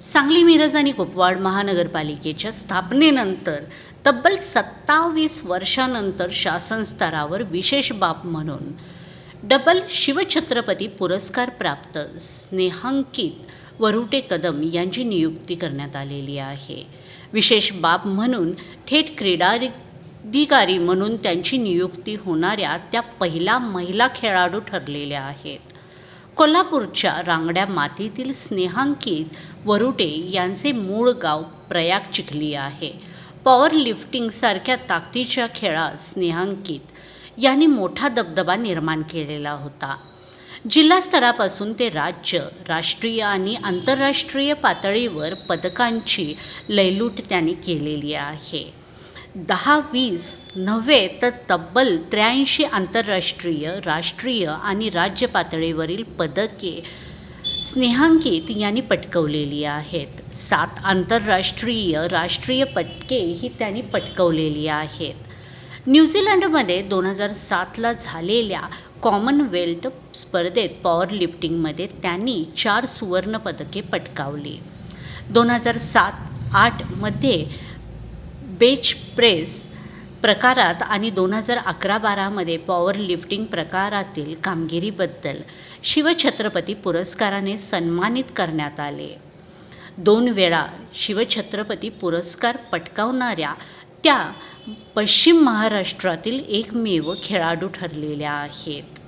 सांगली मिरज आणि कुपवाड महानगरपालिकेच्या स्थापनेनंतर तब्बल सत्तावीस वर्षानंतर शासन स्तरावर विशेष बाब म्हणून डबल शिवछत्रपती पुरस्कार प्राप्त स्नेहांकित वरुटे कदम यांची नियुक्ती करण्यात आलेली आहे. विशेष बाब म्हणून थेट क्रीडाधिकारी म्हणून त्यांची नियुक्ती होणाऱ्या त्या पहिल्या महिला खेळाडू ठरलेल्या आहेत. कोल्हापूरच्या रांगड्या मातीतील स्नेहांकित वरुटे यांचे मूळ गाव प्रयाग चिखली आहे. पॉवर लिफ्टिंगसारख्या ताकदीच्या खेळात स्नेहांकित यांनी मोठा दबदबा निर्माण केलेला होता. जिल्हा स्तरापासून ते राज्य राष्ट्रीय आणि आंतरराष्ट्रीय पातळीवर पदकांची लयलूट त्यांनी केलेली आहे. दहा वीस नव्हे तर तब्बल त्र्याऐंशी आंतरराष्ट्रीय राष्ट्रीय आणि राज्य पातळीवरील पदके स्नेहांकित यांनी पटकवलेली आहेत. सात आंतरराष्ट्रीय राष्ट्रीय पटके ही त्यांनी पटकवलेली आहेत. न्यूझीलंडमध्ये दोन हजार सातला झालेल्या कॉमनवेल्थ स्पर्धेत पॉवर लिफ्टिंगमध्ये त्यांनी चार सुवर्णपदके पटकावली. दोन हजार सात आठमध्ये बेच प्रेस प्रकारात आणि दोन हजार अकरा बारामध्ये पॉवर लिफ्टिंग प्रकारातील कामगिरीबद्दल शिवछत्रपती पुरस्काराने सन्मानित करण्यात आले. दोन वेळा शिवछत्रपती पुरस्कार पटकावणाऱ्या त्या पश्चिम महाराष्ट्रातील एकमेव खेळाडू ठरलेल्या आहेत.